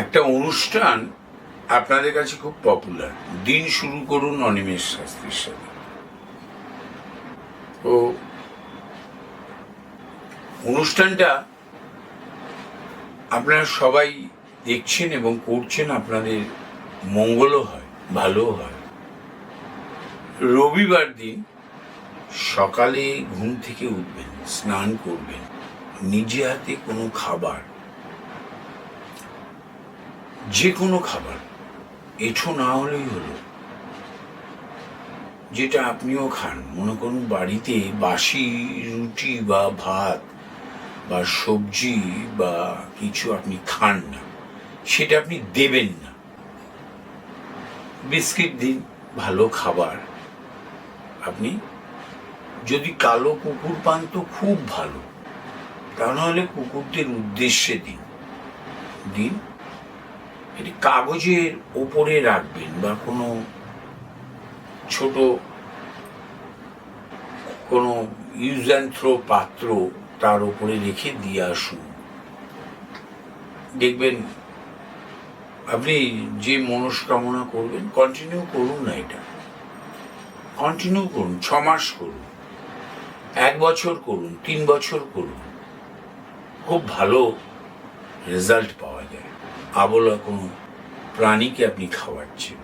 একটা অনুষ্ঠান আপনাদের কাছে খুব পপুলার দিন শুরু করুন অনিমেষ শাস্ত্রীর সাথে। তো অনুষ্ঠানটা আপনারা সবাই দেখছেন এবং করছেন, আপনাদের মঙ্গলও হয় ভালো হয়। রবিবার দিন সকালে ঘুম থেকে উঠবেন, স্নান করবেন, নিজে হাতে কোনো খাবার যে কোনো খাবার, এঠো না হলেই হলো। যেটা আপনিও খান, মনে করুন বাড়িতে বাসি, রুটি বা ভাত বা সবজি বা কিছু আপনি খান না, সেটা আপনি দেবেন না। বিস্কিট দিন, ভালো খাবার। আপনি যদি কালো কুকুর পান তো খুব ভালো, তা নাহলে কুকুরদের উদ্দেশ্যে দিন। দিন এটি কাগজের ওপরে রাখবেন বা কোনো ছোট কোনো ইউজ অ্যান্ড থ্রো পাত্র তার উপরে রেখে দিয়ে আসুন। দেখবেন আপনি যে মনস্কামনা করবেন কন্টিনিউ করুন না এটা। কন্টিনিউ করুন, ছ মাস করুন, এক বছর করুন, তিন বছর করুন। খুব ভালো রেজাল্ট পাওয়া আবলা কোনো প্রাণীকে আপনি খাওয়াচ্ছেন।